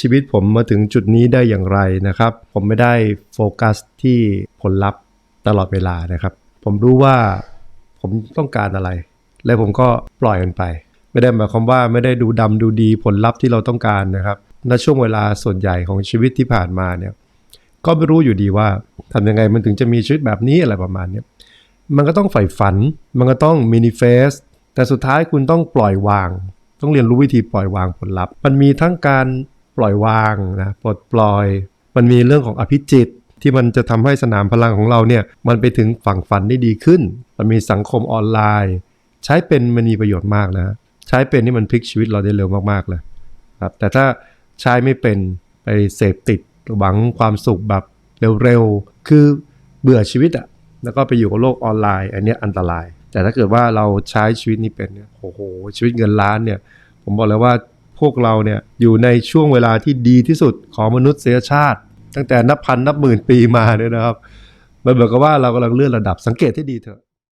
ชีวิตผมมาถึงจุดนี้ได้อย่างไรนะครับ ผมไม่ได้โฟกัสที่ผลลัพธ์ตลอดเวลานะครับ ผมรู้ว่าผมต้องการอะไร และผมก็ปล่อยมันไป ไม่ได้หมายความว่าไม่ได้ดูดำดูดีผลลัพธ์ที่เราต้องการนะครับณช่วงเวลาส่วนใหญ่ของชีวิตที่ผ่านมาเนี่ยก็ไม่รู้อยู่ดีว่าทำยังไงมันถึงจะมีชีวิตแบบนี้อะไรประมาณนี้มันก็ต้องใฝ่ฝัน มันก็ต้องมินิเฟสแต่สุดท้ายคุณต้องปล่อยวาง ต้องเรียนรู้วิธีปล่อยวางผลลัพธ์ มันมีทั้งการ ล่อยวางนะปลดปล่อย มันมีเรื่องของอภิจิตที่มันจะทำให้สนามพลังของเราเนี่ยมันไปถึงฝั่งฝันได้ดีขึ้น มันมีสังคมออนไลน์ ใช้เป็นมันมีประโยชน์มากนะ ใช้เป็นนี่มันพลิกชีวิตเราได้เร็วมากๆเลยครับแต่ถ้าใช้ไม่เป็นไปเสพติดหวังความสุขแบบเร็วๆ คือเบื่อชีวิตอะแล้วก็ไปอยู่กับโลกออนไลน์ อันนี้อันตราย แต่ถ้าเกิดว่าเราใช้ชีวิตนี้เป็นเนี่ยโอ้โหชีวิตเงินล้านเนี่ย ผมบอกเลยว่า พวกเราเนี่ยอยู่ในช่วงเวลาที่ดีที่สุดของมนุษยชาติ ตั้งแต่นับพันนับหมื่นปีมาเนี่ยนะครับ มันเหมือนกับว่าเรากำลังเลื่อนระดับสังเกตให้ดีเถอะ